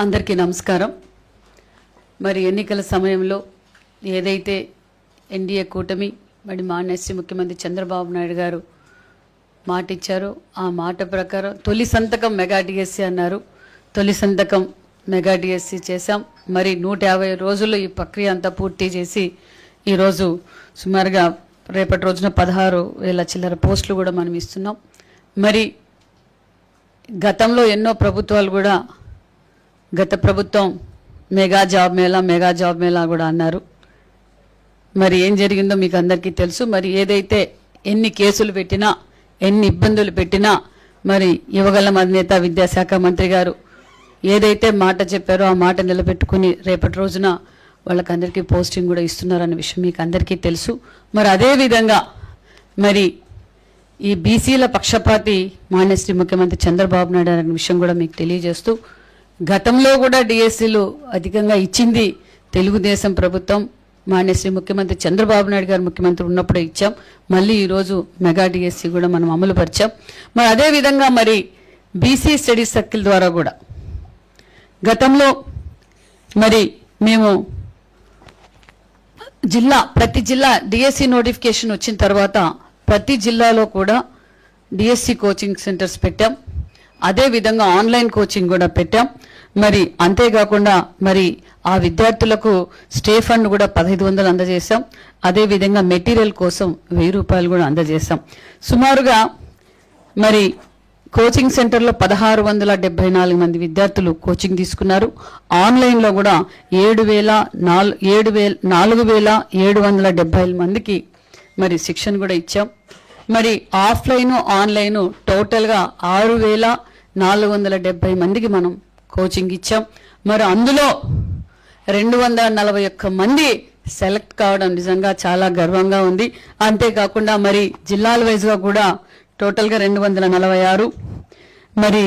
అందరికీ నమస్కారం. మరి ఎన్నికల సమయంలో ఏదైతే ఎన్డీఏ కూటమి మరి మాన్యశ్రీ ముఖ్యమంత్రి చంద్రబాబు నాయుడు గారు మాట ఇచ్చారో ఆ మాట ప్రకారం తొలి సంతకం మెగా డిఎస్సి అన్నారు. తొలి సంతకం మెగా డిఎస్సి చేశాం. మరి నూట యాభై రోజుల్లో ఈ ప్రక్రియ అంతా పూర్తి చేసి ఈరోజు సుమారుగా రేపటి రోజున పదహారు వేల చిల్లర పోస్టులు కూడా మనం ఇస్తున్నాం. మరి గతంలో ఎన్నో ప్రభుత్వాలు కూడా గత ప్రభుత్వం mega job mela mega job mela కూడా అన్నారు. మరి ఏం జరిగిందో మీకు అందరికీ తెలుసు. మరి ఏదైతే ఎన్ని కేసులు పెట్టినా ఎన్ని ఇబ్బందులు పెట్టినా మరి యువగల అధినేత విద్యాశాఖ మంత్రి గారు. ఏదైతే మాట చెప్పారో ఆ మాట నిలబెట్టుకుని రేపటి రోజున వాళ్ళకందరికీ పోస్టింగ్ కూడా ఇస్తున్నారన్న విషయం మీకు అందరికీ తెలుసు. మరి అదే విధంగా మరి ఈ బీసీల పక్షపాతి మాన్యశ్రీ ముఖ్యమంత్రి చంద్రబాబు నాయుడు అనే విషయం కూడా మీకు తెలియజేస్తూ గతంలో కూడా డిఎస్సీలు అధికంగా ఇచ్చింది తెలుగుదేశం ప్రభుత్వం. మాన్యశ్రీ ముఖ్యమంత్రి చంద్రబాబు నాయుడు గారు ముఖ్యమంత్రి ఉన్నప్పుడే ఇచ్చాం. మళ్ళీ ఈరోజు మెగా డిఎస్సీ కూడా మనం అమలు పరిచాం. మరి అదే విధంగా మరి బీసీ స్టడీ సర్కిల్ ద్వారా కూడా గతంలో మరి మేము జిల్లా ప్రతి జిల్లా డిఎస్సి నోటిఫికేషన్ వచ్చిన తర్వాత ప్రతి జిల్లాలో కూడా డిఎస్సి కోచింగ్ సెంటర్స్ పెట్టాం. అదే విధంగా ఆన్లైన్ కోచింగ్ కూడా పెట్టాం. మరి అంతేకాకుండా మరి ఆ విద్యార్థులకు స్టే ఫండ్ కూడా పదహైదు వందలు అందజేశాం. అదే విధంగా మెటీరియల్ కోసం వెయ్యి రూపాయలు కూడా అందజేశాం. సుమారుగా మరి కోచింగ్ సెంటర్లో పదహారు వందల డెబ్బై నాలుగు మంది విద్యార్థులు కోచింగ్ తీసుకున్నారు. ఆన్లైన్లో కూడా ఏడు వేల నాలుగు ఏడు వేల నాలుగు వేల ఏడు వందల డెబ్బై మందికి మరి శిక్షణ కూడా ఇచ్చాం. మరి ఆఫ్లైన్ ఆన్లైన్ టోటల్గా ఆరు వేల నాలుగు వందల డెబ్బై మందికి మనం కోచింగ్ ఇచ్చాం. మరి అందులో రెండు వందల నలభై ఒక్క మంది సెలెక్ట్ కావడం నిజంగా చాలా గర్వంగా ఉంది. అంతేకాకుండా మరి జిల్లాల వైజ్గా కూడా టోటల్గా రెండు వందల నలభై ఆరు. మరి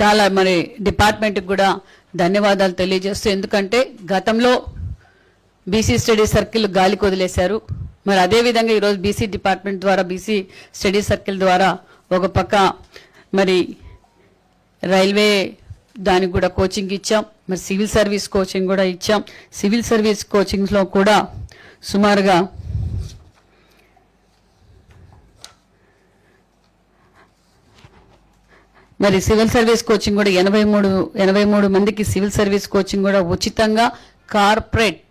చాలా మరి డిపార్ట్మెంట్కి కూడా ధన్యవాదాలు తెలియజేస్తూ ఎందుకంటే గతంలో బీసీ స్టడీ సర్కిల్ గాలి వదిలేశారు. మరి అదే విధంగా ఈరోజు బీసీ డిపార్ట్మెంట్ ద్వారా బీసీ స్టడీ సర్కిల్ ద్వారా ఒక పక్క మరి రైల్వే దానికి కూడా కోచింగ్ ఇచ్చాం. మరి సివిల్ సర్వీస్ కోచింగ్ కూడా ఇచ్చాం. సివిల్ సర్వీస్ కోచింగ్స్లో కూడా సుమారుగా మరి సివిల్ సర్వీస్ కోచింగ్ కూడా ఎనభై మూడు ఎనభై మూడు మందికి సివిల్ సర్వీస్ కోచింగ్ కూడా ఉచితంగా కార్పొరేట్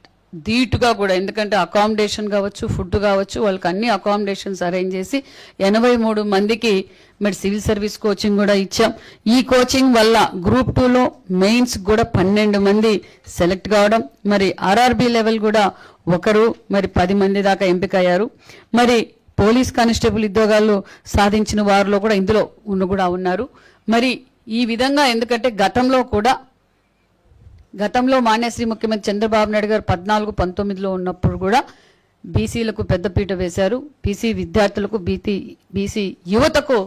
ధీటుగా కూడా ఎందుకంటే అకామిడేషన్ కావచ్చు ఫుడ్ కావచ్చు వాళ్ళకి అన్ని అకామిడేషన్స్ అరేంజ్ చేసి ఎనభై మూడు మందికి మరి సివిల్ సర్వీస్ కోచింగ్ కూడా ఇచ్చాం. ఈ కోచింగ్ వల్ల గ్రూప్ టూలో మెయిన్స్ కూడా పన్నెండు మంది సెలెక్ట్ కావడం మరి ఆర్ఆర్బి లెవెల్ కూడా ఒకరు మరి పది మంది దాకా ఎంపిక అయ్యారు మరి పోలీస్ కానిస్టేబుల్ ఉద్యోగాలు సాధించిన వారిలో కూడా ఇందులో ఉన్న కూడా ఉన్నారు. మరి ఈ విధంగా ఎందుకంటే గతంలో కూడా గతంలో మాన్యశ్రీ ముఖ్యమంత్రి చంద్రబాబు నాయుడు గారు పద్నాలుగు పంతొమ్మిదిలో ఉన్నప్పుడు కూడా బీసీలకు పెద్దపీట వేశారు. బీసీ విద్యార్థులకు బీసీ బీసీ యువతకు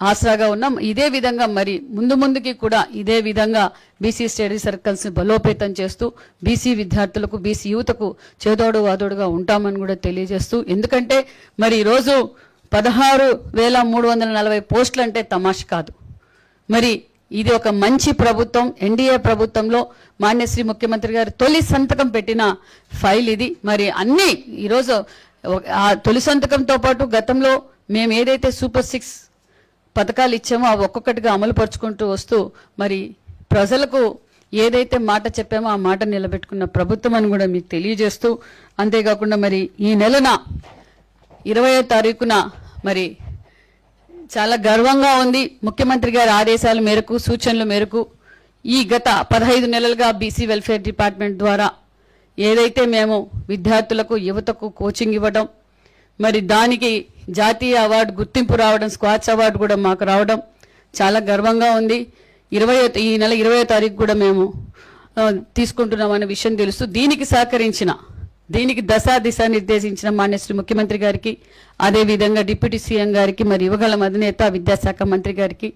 ఆసరాగా ఉన్నాం. ఇదే విధంగా మరి ముందు ముందుకి కూడా ఇదే విధంగా బీసీ స్టడీ సర్కిల్స్ బలోపేతం చేస్తూ బీసీ విద్యార్థులకు బీసీ యువతకు చేదోడు వాదోడుగా ఉంటామని కూడా తెలియజేస్తూ ఎందుకంటే మరి ఈరోజు పదహారు వేల మూడు వందల నలభై పోస్టులు అంటే తమాష కాదు. మరి ఇది ఒక మంచి ప్రభుత్వం ఎన్డీఏ ప్రభుత్వంలో మాన్యశ్రీ ముఖ్యమంత్రి గారు తొలి సంతకం పెట్టిన ఫైల్ ఇది. మరి అన్ని ఈరోజు ఆ తొలి సంతకంతో పాటు గతంలో మేము ఏదైతే సూపర్ సిక్స్ పథకాలు ఇచ్చామో అవి ఒక్కొక్కటిగా అమలు పరుచుకుంటూ వస్తూ మరి ప్రజలకు ఏదైతే మాట చెప్పామో ఆ మాట నిలబెట్టుకున్న ప్రభుత్వం అని కూడా మీకు తెలియజేస్తూ అంతేకాకుండా మరి ఈ నెలన ఇరవయో తారీఖున మరి చాలా గర్వంగా ఉంది. ముఖ్యమంత్రి గారి ఆదేశాల మేరకు సూచనల మేరకు ఈ గత పదహైదు నెలలుగా బీసీ వెల్ఫేర్ డిపార్ట్మెంట్ ద్వారా ఏదైతే మేము విద్యార్థులకు యువతకు కోచింగ్ ఇవ్వడం మరి దానికి జాతీయ అవార్డు గుర్తింపు రావడం స్క్వాచ్ అవార్డు కూడా మాకు రావడం చాలా గర్వంగా ఉంది. ఇరవై ఈ నెల ఇరవై తారీఖు కూడా మేము తీసుకుంటున్నామనే విషయం తెలుస్తూ దీనికి సహకరించిన దీనికి దశ దిశ నిర్దేశించిన మాన్యశ్రీ ముఖ్యమంత్రి గారికి అదేవిధంగా డిప్యూటీ సీఎం గారికి మరి యువగల అధినేత విద్యాశాఖ మంత్రి గారికి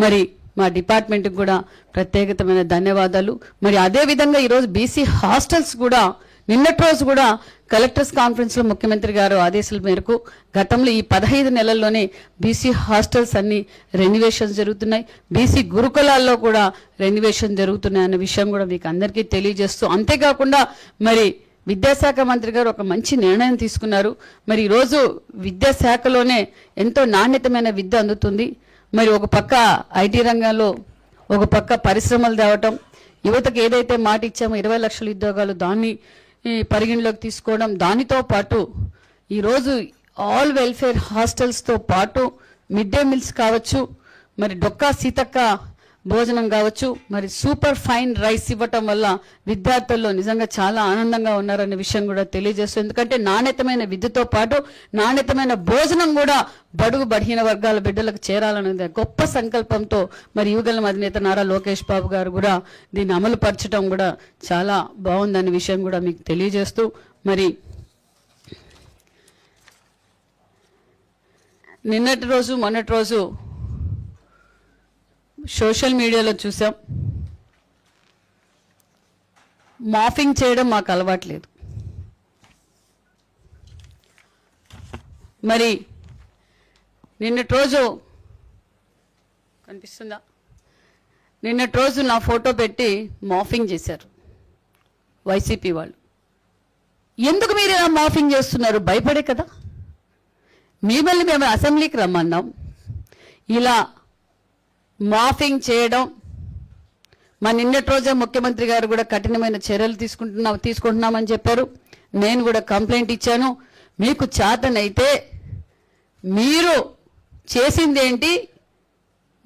మరి మా డిపార్ట్మెంట్కి కూడా ప్రత్యేకతమైన ధన్యవాదాలు. మరి అదే విధంగా ఈరోజు బీసీ హాస్టల్స్ కూడా నిన్నటి రోజు కూడా కలెక్టర్స్ కాన్ఫరెన్స్లో ముఖ్యమంత్రి గారు ఆదేశాల మేరకు గతంలో ఈ పదహైదు నెలల్లోనే బీసీ హాస్టల్స్ అన్ని రెన్యువేషన్ జరుగుతున్నాయి. బీసీ గురుకులాల్లో కూడా రెన్యువేషన్ జరుగుతున్నాయి అన్న విషయం కూడా మీకు అందరికీ తెలియజేస్తూ అంతేకాకుండా మరి విద్యాశాఖ మంత్రి గారు ఒక మంచి నిర్ణయం తీసుకున్నారు. మరి ఈరోజు విద్యాశాఖలోనే ఎంతో నాణ్యతమైన విద్య అందుతుంది. మరి ఒక పక్క ఐటీ రంగంలో ఒక పక్క పరిశ్రమలు తేవటం యువతకు ఏదైతే మాట ఇచ్చామో ఇరవై లక్షల ఉద్యోగాలు దాన్ని పరిగణలోకి తీసుకోవడం దానితో పాటు ఈరోజు ఆల్ వెల్ఫేర్ హాస్టల్స్తో పాటు మిడ్ డే మీల్స్ కావచ్చు మరి డొక్కా సీతక్క భోజనం కావచ్చు మరి సూపర్ ఫైన్ రైస్ ఇవ్వటం వల్ల విద్యార్థుల్లో నిజంగా చాలా ఆనందంగా ఉన్నారనే విషయం కూడా తెలియజేస్తుంది. ఎందుకంటే నాణ్యతమైన విద్యతో పాటు నాణ్యతమైన భోజనం కూడా బడుగు బలహీన వర్గాల బిడ్డలకు చేరాలనేది గొప్ప సంకల్పంతో మరి యువగల అధినేత నారా లోకేష్ బాబు గారు కూడా దీన్ని అమలు పరచడం కూడా చాలా బాగుందనే విషయం కూడా మీకు తెలియజేస్తూ మరి నిన్నటి రోజు మొన్నటి రోజు సోషల్ మీడియాలో చూసాం. మాఫింగ్ చేయడం మాకు అలవాట్లేదు. మరి నిన్నటి రోజు కనిపిస్తుందా? నిన్నటి రోజు నా ఫోటో పెట్టి మాఫింగ్ చేశారు వైసీపీ వాళ్ళు. ఎందుకు మీరు ఇలా మాఫింగ్ చేస్తున్నారు? భయపడే కదా. మిమ్మల్ని మేము అసెంబ్లీకి రమ్మన్నాం. ఇలా మాఫింగ్ చేయడం. మన నిన్నటి రోజే ముఖ్యమంత్రి గారు కూడా కఠినమైన చర్యలు తీసుకుంటున్నాం తీసుకుంటున్నామని చెప్పారు. నేను కూడా కంప్లైంట్ ఇచ్చాను. మీకు చేతనైతే మీరు చేసిందేంటి?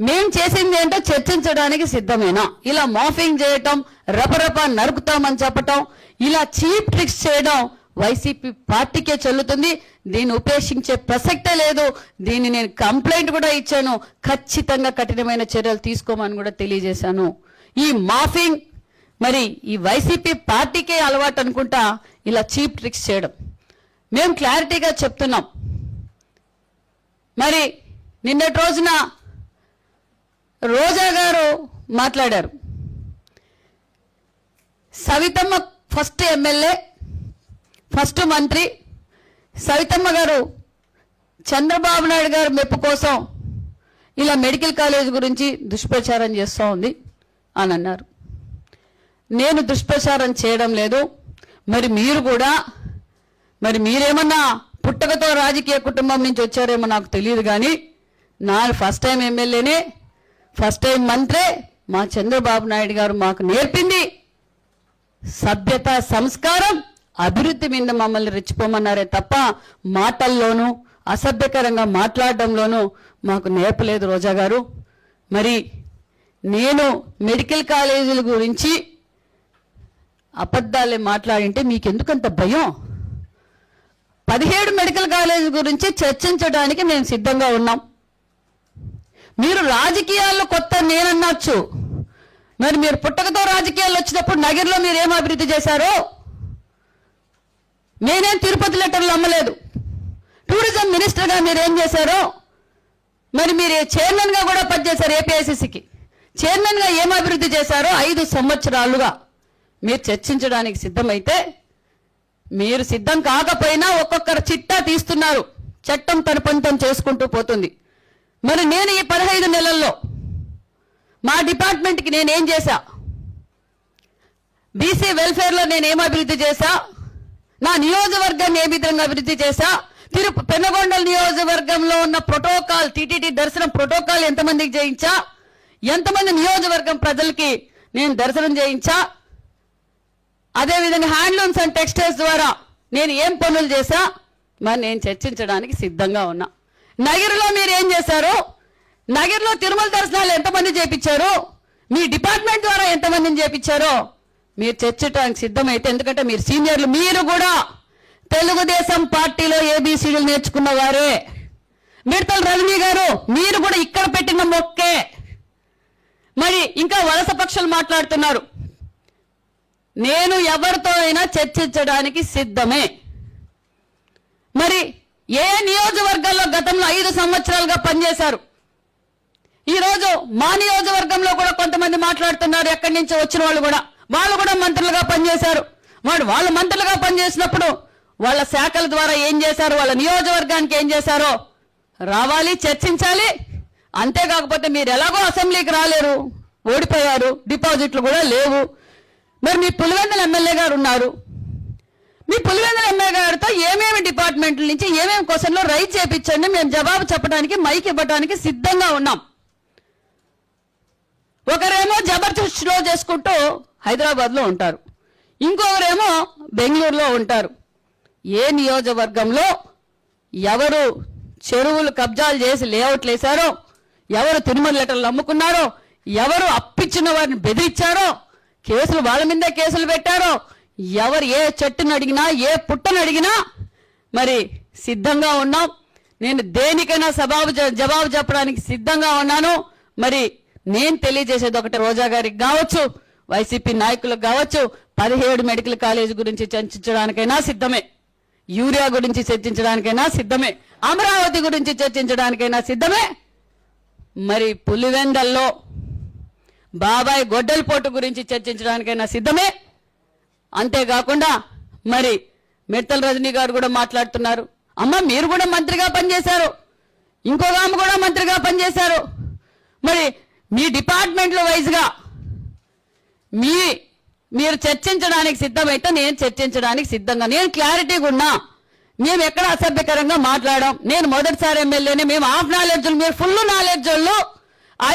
మేం చేసింది ఏంటో చర్చించడానికి సిద్ధమేనా? ఇలా మాఫింగ్ చేయటం రపరప నరుకుతామని చెప్పటం ఇలా చీప్ ట్రిక్స్ చేయడం వైసీపీ పార్టీకే చెల్లుతుంది. దీన్ని ఉపేక్షించే ప్రసక్తే లేదు. దీన్ని నేను కంప్లైంట్ కూడా ఇచ్చాను. ఖచ్చితంగా కఠినమైన చర్యలు తీసుకోమని కూడా తెలియజేశాను. ఈ మాఫింగ్ మరి ఈ వైసీపీ పార్టీకే అలవాటు అనుకుంటా ఇలా చీప్ ట్రిక్స్ చేయడం. మేము క్లారిటీగా చెప్తున్నాం. మరి నిన్నటి రోజున రోజా గారు మాట్లాడారు. సవితమ్మ ఫస్ట్ ఎమ్మెల్యే ఫస్ట్ మంత్రి సవితమ్మ గారు చంద్రబాబు నాయుడు గారు మెప్పు కోసం ఇలా మెడికల్ కాలేజ్ గురించి దుష్ప్రచారం చేస్తూ ఉంది అని అన్నారు. నేను దుష్ప్రచారం చేయడం లేదు. మరి మీరు కూడా మరి మీరేమన్నా పుట్టకతో రాజకీయ కుటుంబం నుంచి వచ్చారేమో నాకు తెలియదు కానీ నా ఫస్ట్ టైం ఎమ్మెల్యేనే ఫస్ట్ టైం మంత్రే మా చంద్రబాబు నాయుడు గారు మాకు నేర్పింది సభ్యత సంస్కారం. అభివృద్ధి మీద మమ్మల్ని రెచ్చిపోమన్నారే తప్ప మాటల్లోనూ అసభ్యకరంగా మాట్లాడడంలోనూ మాకు నేర్పలేదు రోజా గారు. మరి నేను మెడికల్ కాలేజీల గురించి అబద్ధాలే మాట్లాడింటే మీకెందుకంత భయం? పదిహేడు మెడికల్ కాలేజీ గురించి చర్చించడానికి మేము సిద్ధంగా ఉన్నాం. మీరు రాజకీయాల్లో కొత్త నేనన్నచ్చు. మరి మీరు పుట్టకతో రాజకీయాలు వచ్చినప్పుడు నగర్లో మీరు ఏం అభివృద్ధి చేశారో? నేనేం తిరుపతి లెటర్లు అమ్మలేదు టూరిజం మినిస్టర్గా మీరు ఏం చేశారో మరి మీరు చైర్మన్గా కూడా పనిచేశారు ఏపీఐసిసికి. చైర్మన్గా ఏం అభివృద్ధి చేశారో ఐదు సంవత్సరాలుగా మీరు చర్చించడానికి సిద్ధమైతే మీరు సిద్ధం కాకపోయినా ఒక్కొక్కరు చిట్టా తీస్తున్నారు. చట్టం తన పంతం చేసుకుంటూ పోతుంది. మరి నేను ఈ పదహైదు నెలల్లో మా డిపార్ట్మెంట్కి నేనేం చేశా? బీసీ వెల్ఫేర్లో నేను అభివృద్ధి చేశా? నా నియోజకవర్గాన్ని ఏ విధంగా అభివృద్ధి చేశా? తిరు పెనగొండల నియోజకవర్గంలో ఉన్న ప్రోటోకాల్ టీటీడీ దర్శనం ప్రోటోకాల్ ఎంతమందికి చేయించా? ఎంతమంది నియోజకవర్గం ప్రజలకి నేను దర్శనం చేయించా? అదేవిధంగా హ్యాండ్లూమ్స్ అండ్ టెక్స్టైల్స్ ద్వారా నేను ఏం పనులు చేశా? మరి నేను చర్చించడానికి సిద్ధంగా ఉన్నా. నగిరిలో మీరు ఏం చేశారు? నగిరిలో తిరుమల దర్శనాలు ఎంతమంది చేపించారు? మీ డిపార్ట్మెంట్ ద్వారా ఎంతమందిని చేపించారో? మీరు చర్చించడానికి సిద్ధమైతే ఎందుకంటే మీరు సీనియర్లు మీరు కూడా తెలుగుదేశం పార్టీలో ఏబీసీలు నేర్చుకున్న వారే మిడతల రజనీ గారు మీరు కూడా ఇక్కడ పెట్టిన మొక్కే. మరి ఇంకా వలస పక్షులు మాట్లాడుతున్నారు. నేను ఎవరితో అయినా చర్చించడానికి సిద్ధమే. మరి ఏ నియోజకవర్గాల్లో గతంలో ఐదు సంవత్సరాలుగా పనిచేశారు? ఈరోజు మా నియోజకవర్గంలో కూడా కొంతమంది మాట్లాడుతున్నారు ఎక్కడి నుంచి వచ్చిన వాళ్ళు కూడా. వాళ్ళు కూడా మంత్రులుగా పనిచేశారు. వాడు వాళ్ళు మంత్రులుగా పనిచేసినప్పుడు వాళ్ళ శాఖల ద్వారా ఏం చేశారు? వాళ్ళ నియోజకవర్గానికి ఏం చేశారో? రావాలి చర్చించాలి. అంతేకాకపోతే మీరు ఎలాగో అసెంబ్లీకి రాలేరు. ఓడిపోయారు. డిపాజిట్లు కూడా లేవు. మరి మీ పులివెందుల ఎమ్మెల్యే గారు ఉన్నారు. మీ పులివెందుల ఎమ్మెల్యే గారితో ఏమేమి డిపార్ట్మెంట్ల నుంచి ఏమేమి క్వశ్చన్లో రైట్ చేపించండి మేము జవాబు చెప్పడానికి మైక్ ఇవ్వడానికి సిద్ధంగా ఉన్నాం. ఒకరేమో జబర్దస్త్లో చేసుకుంటూ హైదరాబాద్లో ఉంటారు. ఇంకొకరేమో బెంగళూరులో ఉంటారు. ఏ నియోజకవర్గంలో ఎవరు చెరువులు కబ్జాలు చేసి లేఅవుట్లు వేశారో ఎవరు తిరుమల లెటర్లు అమ్ముకున్నారో ఎవరు అప్పిచ్చిన వారిని బెదిరించారో కేసులు వాళ్ళ మీదే కేసులు పెట్టారో ఎవరు ఏ చెట్టును అడిగినా ఏ పుట్టను అడిగినా మరి సిద్ధంగా ఉన్నాం. నేను దేనికైనా సబాబు జ- జవాబు చెప్పడానికి సిద్ధంగా ఉన్నాను. మరి నేను తెలియజేసేది ఒకటి రోజా గారికి కావచ్చు. వైసీపీ నాయకులకు కావచ్చు పదిహేడు మెడికల్ కాలేజ్ గురించి చర్చించడానికైనా సిద్ధమే. యూరియా గురించి చర్చించడానికైనా సిద్ధమే. అమరావతి గురించి చర్చించడానికైనా సిద్ధమే. మరి పులివెందల్లో బాబాయ్ గొడ్డలిపోటు గురించి చర్చించడానికైనా సిద్ధమే. అంతేకాకుండా మరి మిడతల రజనీ గారు కూడా మాట్లాడుతున్నారు. అమ్మ మీరు కూడా మంత్రిగా పనిచేశారు. ఇంకొక ఆమె కూడా మంత్రిగా పనిచేశారు. మరి మీ డిపార్ట్మెంట్ల వైజ్గా మీ మీరు చర్చించడానికి సిద్ధమైతే నేను చర్చించడానికి సిద్ధంగా. నేను క్లారిటీగా ఉన్నా. మేము ఎక్కడ అసభ్యకరంగా మాట్లాడాం? నేను మొదటిసారి ఎమ్మెల్యేనే. మేము హాఫ్ నాలెడ్జ్ మీరు ఫుల్ నాలెడ్జ్ వాళ్ళు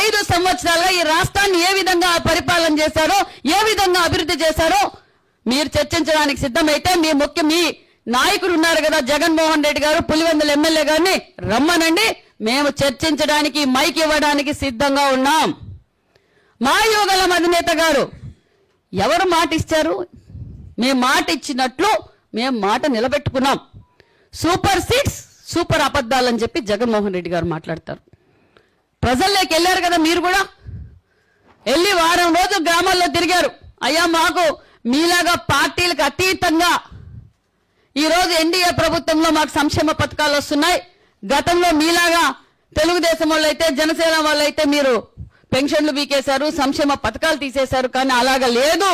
ఐదు సంవత్సరాలుగా ఈ రాష్ట్రాన్ని ఏ విధంగా పరిపాలన చేశారో ఏ విధంగా అభివృద్ధి చేశారో మీరు చర్చించడానికి సిద్ధమైతే మీ ముఖ్య మీ నాయకుడు ఉన్నారు కదా జగన్మోహన్ రెడ్డి గారు పులివెందుల ఎమ్మెల్యే గారిని రమ్మనండి. మేము చర్చించడానికి మైక్ ఇవ్వడానికి సిద్ధంగా ఉన్నాం. మా యువగల అధినేత గారు ఎవరు మాట ఇచ్చారు మేము మాట ఇచ్చినట్లు మేము మాట నిలబెట్టుకున్నాం. సూపర్ సిక్స్ సూపర్ అబద్ధాలని చెప్పి జగన్మోహన్ రెడ్డి గారు మాట్లాడతారు. ప్రజల్లోకి వెళ్ళారు కదా మీరు కూడా? వెళ్ళి వారం రోజు గ్రామాల్లో తిరిగారు. అయ్యా మాకు మీలాగా పార్టీలకు అతీతంగా ఈరోజు ఎన్డీఏ ప్రభుత్వంలో మాకు సంక్షేమ పథకాలు వస్తున్నాయి. గతంలో మీలాగా తెలుగుదేశం వాళ్ళు అయితే జనసేన వాళ్ళు అయితే మీరు పెన్షన్లు బీకేశారు సంక్షేమ పథకాలు తీసేశారు కానీ అలాగా లేదు.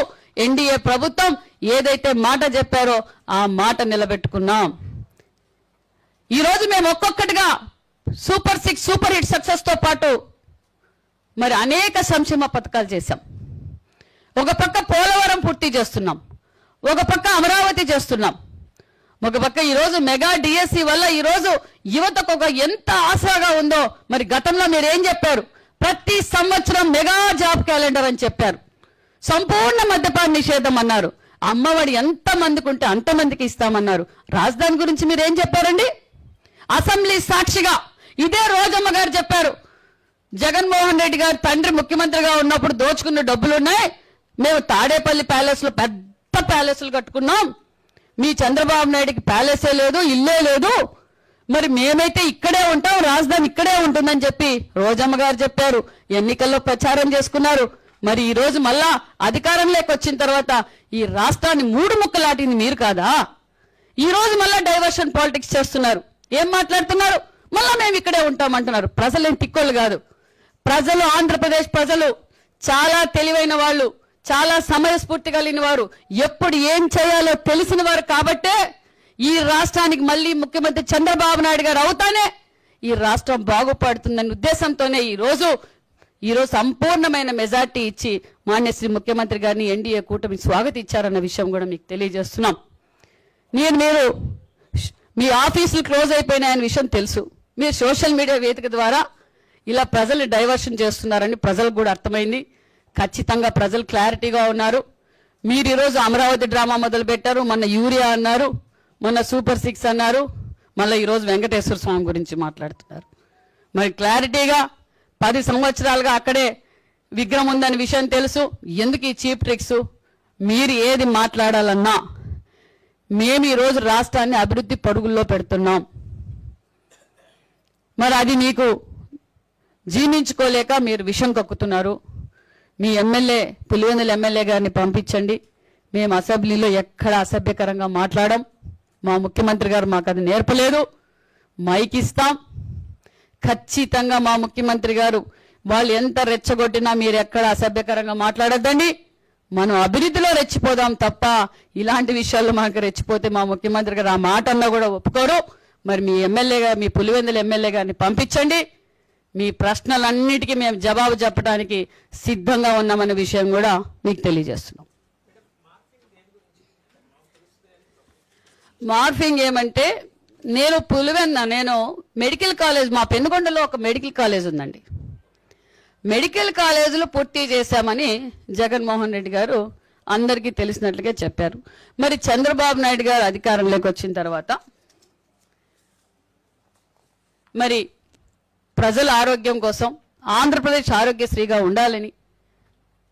ఎన్డీఏ ప్రభుత్వం ఏదైతే మాట చెప్పారో ఆ మాట నిలబెట్టుకున్నాం. ఈరోజు మేము ఒక్కొక్కటిగా సూపర్ సిక్స్ సూపర్ హిట్ సక్సెస్తో పాటు మరి అనేక సంక్షేమ పథకాలు చేశాం. ఒక పక్క పోలవరం పూర్తి చేస్తున్నాం. ఒక పక్క అమరావతి చేస్తున్నాం. ఒక పక్క ఈరోజు మెగా డిఎస్సి వల్ల ఈరోజు యువతకు ఒక ఎంత ఆశగా ఉందో మరి గతంలో మీరు ఏం చెప్పారు? ప్రతి సంవత్సరం మెగా జాబ్ క్యాలెండర్ అని చెప్పారు. సంపూర్ణ మద్యపాన నిషేధం అన్నారు. అమ్మఒడి ఎంత మందికి ఉంటే అంతమందికి ఇస్తామన్నారు. రాజధాని గురించి మీరు ఏం చెప్పారండి? అసెంబ్లీ సాక్షిగా ఇదే రోజమ్మ గారు చెప్పారు. జగన్మోహన్ రెడ్డి గారు తండ్రి ముఖ్యమంత్రిగా ఉన్నప్పుడు దోచుకున్న డబ్బులు ఉన్నాయి మేము తాడేపల్లి ప్యాలెస్లో పెద్ద ప్యాలెస్లు కట్టుకున్నాం. మీ చంద్రబాబు నాయుడికి ప్యాలెసే లేదు ఇల్లే లేదు. మరి మేమైతే ఇక్కడే ఉంటాం రాజధాని ఇక్కడే ఉంటుందని చెప్పి రోజమ్మ గారు చెప్పారు. ఎన్నికల్లో ప్రచారం చేసుకున్నారు. మరి ఈ రోజు మళ్ళా అధికారంలోకి వచ్చిన తర్వాత ఈ రాష్ట్రాన్ని మూడు ముక్కలాటింది మీరు కాదా? ఈ రోజు మళ్ళా డైవర్షన్ పాలిటిక్స్ చేస్తున్నారు. ఏం మాట్లాడుతున్నారు? మళ్ళా మేము ఇక్కడే ఉంటామంటున్నారు ప్రజలేం తిక్కోళ్ళు కాదు. ప్రజలు ఆంధ్రప్రదేశ్ ప్రజలు చాలా తెలివైన వాళ్ళు చాలా సమయస్ఫూర్తి కలిగిన వారు. ఎప్పుడు ఏం చేయాలో తెలిసిన వారు కాబట్టే ఈ రాష్ట్రానికి మళ్ళీ ముఖ్యమంత్రి చంద్రబాబు నాయుడు గారు అవుతానే. ఈ రాష్ట్రం బాగుపడుతుందనే ఉద్దేశంతోనే ఈరోజు ఈరోజు ఈ రోజు సంపూర్ణమైన మెజార్టీ ఇచ్చి మాన్యశ్రీ ముఖ్యమంత్రి గారిని ఎన్డీఏ కూటమి స్వాగతించారన్న విషయం కూడా మీకు తెలియజేస్తున్నాం. నేను మీరు మీ ఆఫీసులు క్లోజ్ అయిపోయినాయన్న విషయం తెలుసు. మీరు సోషల్ మీడియా వేదిక ద్వారా ఇలా ప్రజలు డైవర్షన్ చేస్తున్నారని ప్రజలకు కూడా అర్థమైంది. ఖచ్చితంగా ప్రజలు క్లారిటీగా ఉన్నారు. మీరు ఈరోజు అమరావతి డ్రామా మొదలు పెట్టారు మొన్న యూరియా అన్నారు. మొన్న సూపర్ సిక్స్ అన్నారు. మళ్ళీ ఈరోజు వెంకటేశ్వర స్వామి గురించి మాట్లాడుతున్నారు. మరి క్లారిటీగా పది సంవత్సరాలుగా అక్కడే విగ్రహం ఉందనే విషయం తెలుసు. ఎందుకు ఈ చీప్ ట్రిక్స్? మీరు ఏది మాట్లాడాలన్నా మేము ఈరోజు రాష్ట్రాన్ని అభివృద్ధి పరుగుల్లో పెడుతున్నాం. మరి అది మీకు జీర్ణించుకోలేక మీరు విషం కక్కుతున్నారు. మీ ఎమ్మెల్యే పులివెందుల ఎమ్మెల్యే గారిని పంపించండి. మేము అసెంబ్లీలో ఎక్కడ అసభ్యకరంగా మాట్లాడం మా ముఖ్యమంత్రి గారు మాకు అది నేర్పలేదు. మైక్ ఇస్తాం ఖచ్చితంగా మా ముఖ్యమంత్రి గారు వాళ్ళు ఎంత రెచ్చగొట్టినా మీరు ఎక్కడ అసభ్యకరంగా మాట్లాడద్దండి. మనం అభివృద్ధిలో రెచ్చిపోదాం తప్ప ఇలాంటి విషయాల్లో మనకు రెచ్చిపోతే మా ముఖ్యమంత్రి గారు ఆ మాట అన్నా కూడా ఒప్పుకోరు. మరి మీ ఎమ్మెల్యేగా మీ పులివెందుల ఎమ్మెల్యే గారిని పంపించండి. మీ ప్రశ్నలన్నిటికీ మేము జవాబు చెప్పడానికి సిద్ధంగా ఉన్నామనే విషయం కూడా మీకు తెలియజేస్తున్నాం. మార్ఫింగ్ ఏమంటే నేను పులివెన్న నేను మెడికల్ కాలేజ్ మా పెనుగొండలో ఒక మెడికల్ కాలేజ్ ఉందండి. మెడికల్ కాలేజ్లో పూర్తి చేశామని జగన్మోహన్ రెడ్డి గారు అందరికీ తెలిసినట్లుగా చెప్పారు. మరి చంద్రబాబు నాయుడు గారు అధికారంలోకి వచ్చిన తర్వాత మరి ప్రజల ఆరోగ్యం కోసం ఆంధ్రప్రదేశ్ ఆరోగ్యశ్రీగా ఉండాలని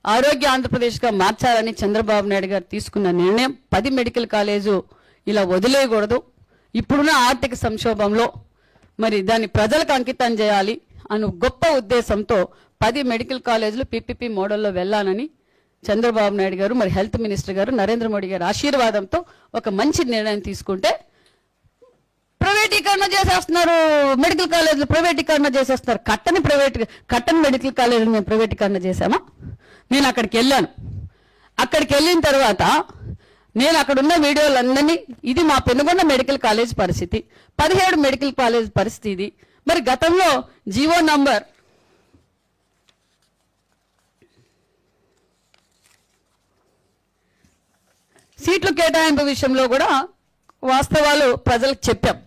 ఆరోగ్య ఆంధ్రప్రదేశ్గా మార్చాలని చంద్రబాబు నాయుడు గారు తీసుకున్న నిర్ణయం పది మెడికల్ కాలేజు ఇలా వదిలేయకూడదు. ఇప్పుడున్న ఆర్థిక సంక్షోభంలో మరి దాన్ని ప్రజలకు అంకితం చేయాలి అను గొప్ప ఉద్దేశంతో పది మెడికల్ కాలేజీలు పీపీపీ మోడల్లో వెళ్ళాలని చంద్రబాబు నాయుడు గారు మరి హెల్త్ మినిస్టర్ గారు నరేంద్ర మోడీ గారు ఆశీర్వాదంతో ఒక మంచి నిర్ణయం తీసుకుంటే ప్రైవేటీకరణ చేసేస్తున్నారు. మెడికల్ కాలేజీలు ప్రైవేటీకరణ చేసేస్తున్నారు. కట్టని ప్రైవేట్ కట్టని మెడికల్ కాలేజీలు మేము ప్రైవేటీకరణ చేశామా? నేను అక్కడికి వెళ్ళాను. అక్కడికి వెళ్ళిన తర్వాత నేను అక్కడ ఉన్న వీడియోలన్నీ ఇది మా పెనుగొండ మెడికల్ కాలేజ్ పరిస్థితి. పదిహేడు మెడికల్ కాలేజ్ పరిస్థితి ఇది. మరి గతంలో జీవో నంబర్ సీట్లు కేటాయింపు విషయంలో కూడా వాస్తవాలు ప్రజలకు చెప్పాం.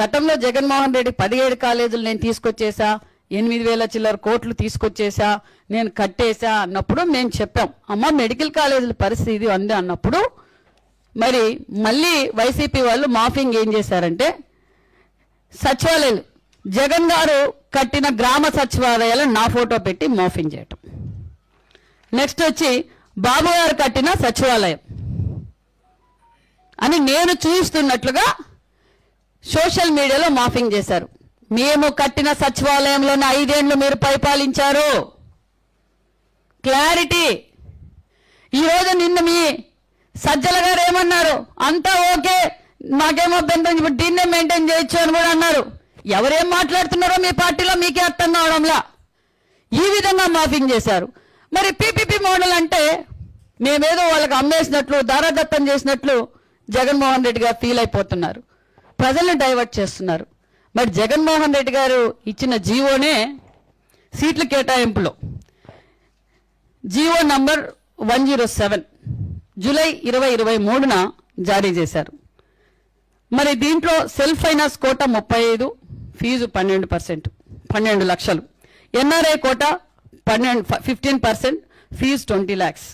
గతంలో జగన్మోహన్ రెడ్డి పదిహేడు కాలేజీలు నేను తీసుకొచ్చేసా. ఎనిమిది వేల చిల్లర కోట్లు తీసుకొచ్చేసా నేను కట్టేసా అన్నప్పుడు మేము చెప్పాం అమ్మ మెడికల్ కాలేజీల పరిస్థితి ఇది అంది అన్నప్పుడు మరి మళ్ళీ వైసీపీ వాళ్ళు మాఫింగ్ ఏం చేశారంటే సచివాలయాలు జగన్ గారు కట్టిన గ్రామ సచివాలయాలను నా ఫోటో పెట్టి మాఫింగ్ చేయటం. నెక్స్ట్ వచ్చి బాబు గారు కట్టిన సచివాలయం అని నేను చూస్తున్నట్లుగా సోషల్ మీడియాలో మాఫింగ్ చేశారు. మేము కట్టిన సచివాలయంలోనే ఐదేళ్ళు మీరు పరిపాలించారు. క్లారిటీ. ఈరోజు నిన్న మీ సజ్జల గారు ఏమన్నారు? అంతా ఓకే. మాకేమో అభ్యంతరం ఇప్పుడు దీన్నే మెయింటైన్ చేయొచ్చు అని కూడా అన్నారు. ఎవరేం మాట్లాడుతున్నారో మీ పార్టీలో మీకే అర్థం కావడంలా. ఈ విధంగా మాఫింగ్ చేశారు. మరి పీపీపీ మోడల్ అంటే మేమేదో వాళ్ళకి అమ్మేసినట్లు దారాదత్తం చేసినట్లు జగన్మోహన్ రెడ్డి గారు ఫీల్ అయిపోతున్నారు. ప్రజల్ని డైవర్ట్ చేస్తున్నారు. మరి జగన్మోహన్ రెడ్డి గారు ఇచ్చిన జీవోనే సీట్ల కేటాయింపులో. GO number one zero seven July ఇరవై ఇరవై మూడున జారీ చేశారు. మరి దీంట్లో సెల్ఫ్ ఫైనాన్స్ కోట ముప్పై ఐదు ఫీజు పన్నెండు పర్సెంట్ పన్నెండు లక్షలు. ఎన్ఆర్ఐ కోట పన్నెండు fifteen percent fee twenty lakhs.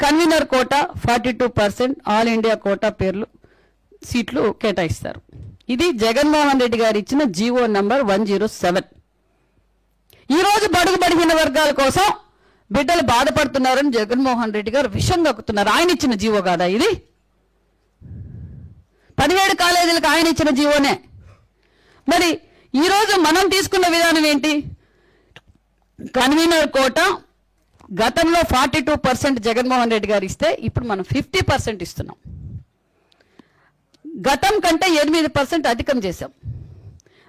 Convener quota forty two percent all India quota పేర్లు సీట్లు కేటాయిస్తారు. ఇది జగన్మోహన్ రెడ్డి గారు ఇచ్చిన GO number one zero seven. ఈరోజు బడుగు బడిగిన వర్గాల కోసం బిడ్డలు బాధపడుతున్నారని జగన్మోహన్ రెడ్డి గారు విషం కక్కుతున్నారు ఆయన ఇచ్చిన జీవో కాదా ఇది? పదిహేడు కాలేజీలకు ఆయన ఇచ్చిన జీవోనే. మరి ఈరోజు మనం తీసుకున్న విధానం ఏంటి? కన్వీనర్ కోట గతంలో forty two percent Jaganmohan Reddy గారు ఇస్తే ఇప్పుడు మనం ఫిఫ్టీ పర్సెంట్ ఇస్తున్నాం. గతం కంటే ఎనిమిది పర్సెంట్ అధికం చేశాం.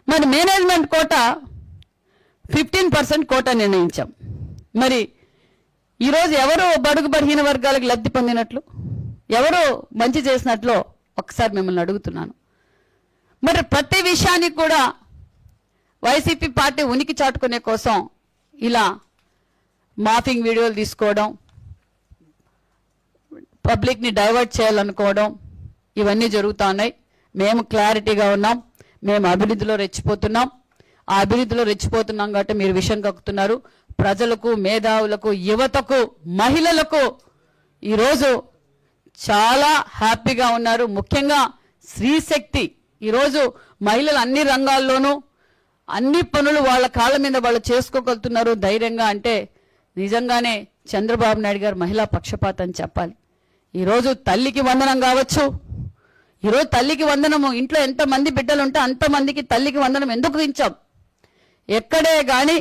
మరి management quota fifteen percent quota నిర్ణయించాం. మరి ఈరోజు ఎవరు బడుగు బలహీన వర్గాలకు లబ్ధి పొందినట్లు ఎవరు మంచి చేసినట్లు ఒకసారి మిమ్మల్ని అడుగుతున్నాను. మరి ప్రతి విషయానికి కూడా వైసీపీ పార్టీ ఉనికి చాటుకునే కోసం ఇలా మాఫింగ్ వీడియోలు తీసుకోవడం పబ్లిక్ని డైవర్ట్ చేయాలనుకోవడం ఇవన్నీ జరుగుతూ ఉన్నాయి మేము క్లారిటీగా ఉన్నాం. మేము అభివృద్ధిలో రెచ్చిపోతున్నాం. ఆ అభివృద్ధిలో రెచ్చిపోతున్నాం కాబట్టి మీరు విషయం కక్కుతున్నారు. ప్రజలకు మేధావులకు యువతకు మహిళలకు ఈరోజు చాలా హ్యాపీగా ఉన్నారు. ముఖ్యంగా స్త్రీశక్తి. ఈరోజు మహిళలు అన్ని రంగాల్లోనూ అన్ని పనులు వాళ్ళ కాళ్ళ మీద వాళ్ళు చేసుకోగలుగుతున్నారు. ధైర్యంగా అంటే నిజంగానే చంద్రబాబు నాయుడు గారు మహిళా పక్షపాతం చెప్పాలి. ఈరోజు తల్లికి వందనం కావచ్చు. ఈరోజు తల్లికి వందనము. ఇంట్లో ఎంతమంది బిడ్డలు ఉంటే అంతమందికి తల్లికి వందనం ఎందుకు ఇచ్చాం ఎక్కడే కానీ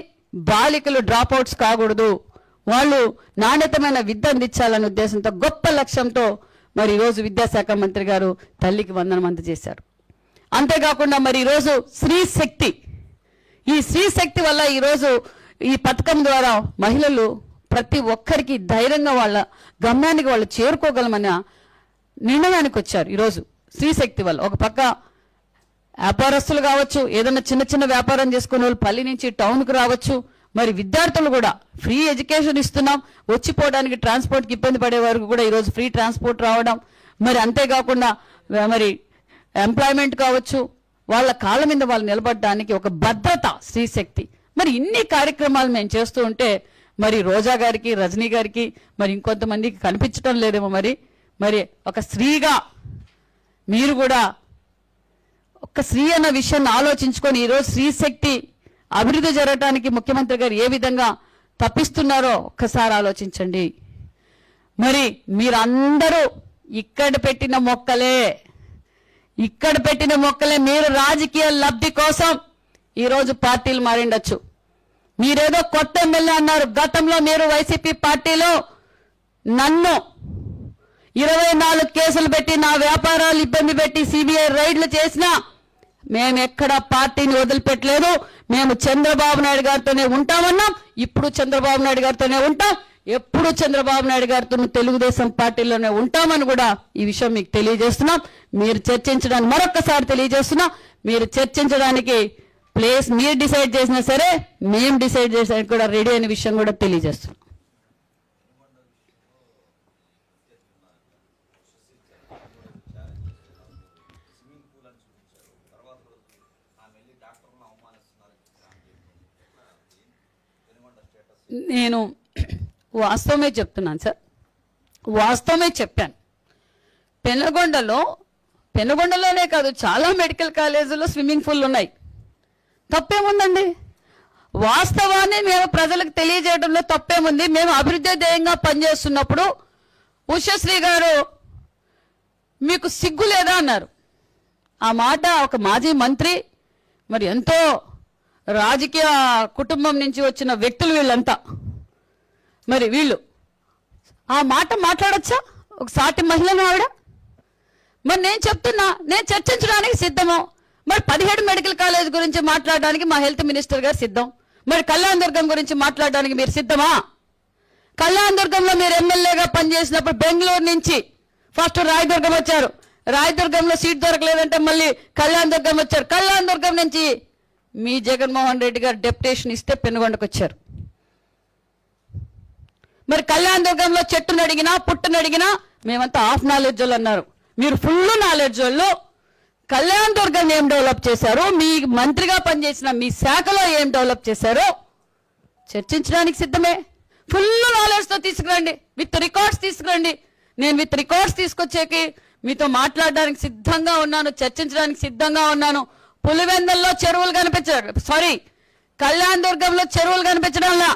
బాలికలు డ్రాప్ అవుట్స్ కాకూడదు. వాళ్ళు నాణ్యతమైన విద్య అందించాలనే ఉద్దేశంతో గొప్ప లక్ష్యంతో మరి ఈరోజు విద్యాశాఖ మంత్రి గారు తల్లికి వందనం అందజేశారు. అంతేకాకుండా మరి ఈరోజు స్త్రీ శక్తి. ఈ స్త్రీ శక్తి వల్ల ఈరోజు ఈ పథకం ద్వారా మహిళలు ప్రతి ఒక్కరికి ధైర్యంగా వాళ్ళ గమ్యానికి వాళ్ళు చేరుకోగలమన్న నిర్ణయానికి వచ్చారు ఈరోజు. స్త్రీశక్తి వల్ల ఒక పక్క వ్యాపారస్తులు కావచ్చు ఏదైనా చిన్న చిన్న వ్యాపారం చేసుకునే వాళ్ళు పల్లి నుంచి టౌన్కి రావచ్చు. మరి విద్యార్థులు కూడా ఫ్రీ ఎడ్యుకేషన్ ఇస్తున్నాం. వచ్చిపోవడానికి ట్రాన్స్పోర్ట్కి ఇబ్బంది పడే వరకు కూడా ఈరోజు ఫ్రీ ట్రాన్స్పోర్ట్ రావడం. మరి అంతేకాకుండా మరి ఎంప్లాయ్మెంట్ కావచ్చు వాళ్ళ కాళ్ళ మీద వాళ్ళు నిలబడడానికి ఒక భద్రత స్త్రీశక్తి. మరి ఇన్ని కార్యక్రమాలు మేము చేస్తూ ఉంటే మరి రోజా గారికి రజనీ గారికి మరి ఇంకొంతమందికి కనిపించడం లేదేమో మరి. మరి ఒక స్త్రీగా మీరు కూడా ఒక్క స్త్రీ అన్న విషయాన్ని ఆలోచించుకొని ఈరోజు స్త్రీ శక్తి అభివృద్ధి జరగటానికి ముఖ్యమంత్రి గారు ఏ విధంగా తప్పిస్తున్నారో ఒక్కసారి ఆలోచించండి. మరి మీరందరూ ఇక్కడ పెట్టిన మొక్కలే ఇక్కడ పెట్టిన మొక్కలే మీరు రాజకీయ లబ్ధి కోసం ఈరోజు పార్టీలు మారిండొచ్చు. మీరేదో కొత్త ఎమ్మెల్యే అన్నారు. గతంలో మీరు వైసీపీ పార్టీలో నన్ను ఇరవై నాలుగు కేసులు పెట్టి నా వ్యాపారాలు ఇబ్బంది పెట్టి సిబిఐ రైడ్లు చేసినా మేము ఎక్కడ పార్టీని వదిలిపెట్టలేదు. మేము చంద్రబాబు నాయుడు గారితోనే ఉంటామన్నాం. ఇప్పుడు చంద్రబాబు నాయుడు గారితోనే ఉంటాం. ఎప్పుడు చంద్రబాబు నాయుడు గారితో తెలుగుదేశం పార్టీలోనే ఉంటామని కూడా ఈ విషయం మీకు తెలియజేస్తున్నాం. మీరు చర్చించడానికి మరొకసారి తెలియజేస్తున్నాం మీరు చర్చించడానికి ప్లేస్ మీరు డిసైడ్ చేసినా సరే మేము డిసైడ్ చేసానికి కూడా రెడీ అనే విషయం కూడా తెలియజేస్తున్నాం. నేను వాస్తవమే చెప్తున్నాను సార్. వాస్తవమే చెప్పాను. పెనగొండలో పెనగొండలోనే కాదు చాలా మెడికల్ కాలేజీలో స్విమ్మింగ్ పూల్ ఉన్నాయి. తప్పేముందండి? వాస్తవాన్ని మేము ప్రజలకు తెలియజేయడంలో తప్పేముంది? మేము అభివృద్ధి ధ్యేయంగా పనిచేస్తున్నప్పుడు ఉషశ్రీ గారు మీకు సిగ్గు లేదా అన్నారు. ఆ మాట ఒక మాజీ మంత్రి మరి ఎంతో రాజకీయ కుటుంబం నుంచి వచ్చిన వ్యక్తులు వీళ్ళంతా. మరి వీళ్ళు ఆ మాట మాట్లాడొచ్చా? ఒక సాటి మహిళను ఆవిడ? మరి నేను చెప్తున్నా నేను చర్చించడానికి సిద్ధము. మరి పదిహేడు మెడికల్ కాలేజ్ గురించి మాట్లాడడానికి మా హెల్త్ మినిస్టర్ గారు సిద్ధం. మరి కళ్యాణ దుర్గం గురించి మాట్లాడడానికి మీరు సిద్ధమా? కళ్యాణ దుర్గంలో మీరు ఎమ్మెల్యేగా పనిచేసినప్పుడు బెంగళూరు నుంచి ఫస్ట్ రాయదుర్గం వచ్చారు. రాయదుర్గంలో సీట్ దొరకలేదంటే మళ్ళీ కళ్యాణ దుర్గం వచ్చారు. కళ్యాణ దుర్గం నుంచి మీ జగన్మోహన్ రెడ్డి గారు డెప్యుటేషన్ ఇస్తే పెనుగొండకు వచ్చారు. మరి కళ్యాణ దుర్గంలో చెట్టును అడిగినా పుట్టును అడిగినా మేమంతా హాఫ్ నాలెడ్జ్ వాళ్ళు అన్నారు. మీరు ఫుల్ నాలెడ్జ్ వాళ్ళు కళ్యాణ దుర్గం ఏం డెవలప్ చేశారు? మీ మంత్రిగా పనిచేసిన మీ శాఖలో ఏం డెవలప్ చేశారో? చర్చించడానికి సిద్ధమే. ఫుల్ నాలెడ్జ్తో తీసుకురండి. విత్ రికార్డ్స్ తీసుకురండి. నేను విత్ రికార్డ్స్ తీసుకొచ్చేకి మీతో మాట్లాడడానికి సిద్ధంగా ఉన్నాను చర్చించడానికి సిద్ధంగా ఉన్నాను. పులివెందల్లో చెరువులు కనిపించారు. సారీ కళ్యాణ్ దుర్గంలో చెరువులు కనిపించడంలా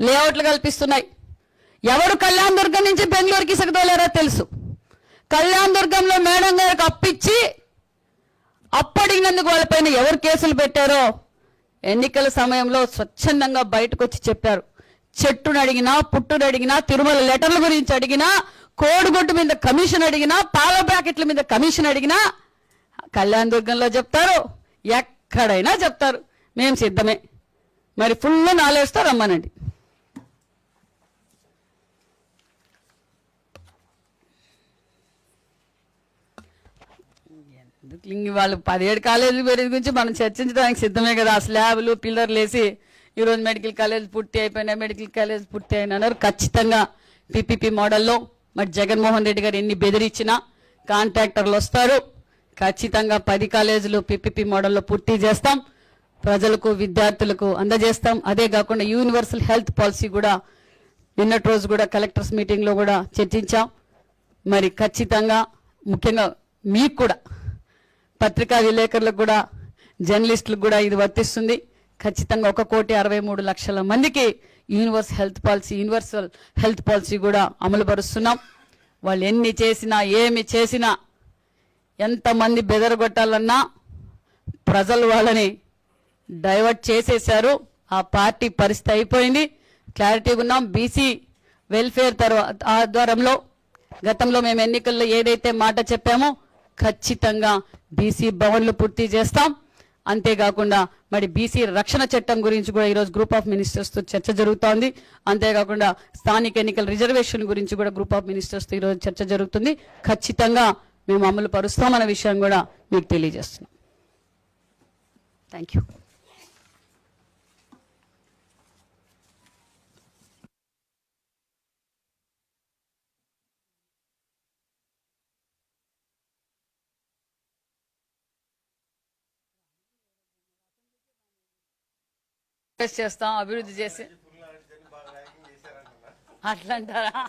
లేఅవుట్లు కల్పిస్తున్నాయి. ఎవరు కళ్యాణ్ దుర్గం నుంచి బెంగళూరుకి ఇసుకదోలేరో తెలుసు. కళ్యాణ్ దుర్గంలో మేడం గారికి అప్పిచ్చి అప్పడిగినందుకు వాళ్ళపైన ఎవరు కేసులు పెట్టారో ఎన్నికల సమయంలో స్వచ్ఛందంగా బయటకు వచ్చి చెప్పారు. చెట్టును అడిగినా పుట్టును అడిగినా తిరుమల లెటర్ల గురించి అడిగినా కోడిగుడ్డు మీద కమిషన్ అడిగినా పాల ప్యాకెట్ల మీద కమిషన్ అడిగినా కళ్యాణ దుర్గంలో చెప్తారు ఎక్కడైనా చెప్తారు. మేము సిద్ధమే. మరి ఫుల్ నాలెడ్జ్తో రమ్మనండి. ఎందుకు వాళ్ళు పదిహేడు కాలేజీలు పెరిగి గురించి మనం చర్చించడానికి సిద్ధమే కదా. ఆ స్లాబ్లు పిల్లర్లు వేసి ఈరోజు మెడికల్ కాలేజ్ పూర్తి అయిపోయినా మెడికల్ కాలేజ్ పూర్తి అయినా అన్నారు. ఖచ్చితంగా పీపీపీ మోడల్లో మరి జగన్మోహన్ రెడ్డి గారు ఎన్ని బెదిరించినా కాంట్రాక్టర్లు వస్తారు. ఖచ్చితంగా పది కాలేజీలు పిపిపి మోడల్లో పూర్తి చేస్తాం. ప్రజలకు విద్యార్థులకు అందజేస్తాం. అదే కాకుండా యూనివర్సల్ హెల్త్ పాలసీ కూడా నిన్నటి రోజు కూడా కలెక్టర్స్ మీటింగ్లో కూడా చర్చించాం. మరి ఖచ్చితంగా ముఖ్యంగా మీకు కూడా పత్రికా విలేకరులకు కూడా జర్నలిస్టులకు కూడా ఇది వర్తిస్తుంది. ఖచ్చితంగా ఒక కోటి అరవై మూడు లక్షల మందికి universe health policy universal health policy కూడా అమలుపరుస్తున్నాం. వాళ్ళు ఎన్ని చేసినా ఏమి చేసినా ఎంతమంది బెదరగొట్టాలన్నా ప్రజలు వాళ్ళని డైవర్ట్ చేసేశారు. ఆ పార్టీ పరిస్థితి అయిపోయింది. క్లారిటీగా ఉన్నాం. బీసీ వెల్ఫేర్ తర్వాత ఆధ్వర్యంలో గతంలో మేము ఎన్నికల్లో ఏదైతే మాట చెప్పామో ఖచ్చితంగా బీసీ భవన్లు పూర్తి చేస్తాం. అంతేకాకుండా మరి బీసీ రక్షణ చట్టం గురించి కూడా ఈరోజు గ్రూప్ ఆఫ్ మినిస్టర్స్తో చర్చ జరుగుతోంది. అంతేకాకుండా స్థానిక ఎన్నికల రిజర్వేషన్ గురించి కూడా గ్రూప్ ఆఫ్ మినిస్టర్స్తో ఈరోజు చర్చ జరుగుతుంది. ఖచ్చితంగా మేము అమలు పరుస్తామన్న విషయం కూడా మీకు తెలియజేస్తున్నాం. థ్యాంక్ యూ చేస్తాం అభివృద్ధి చేసి. అట్లంటారా?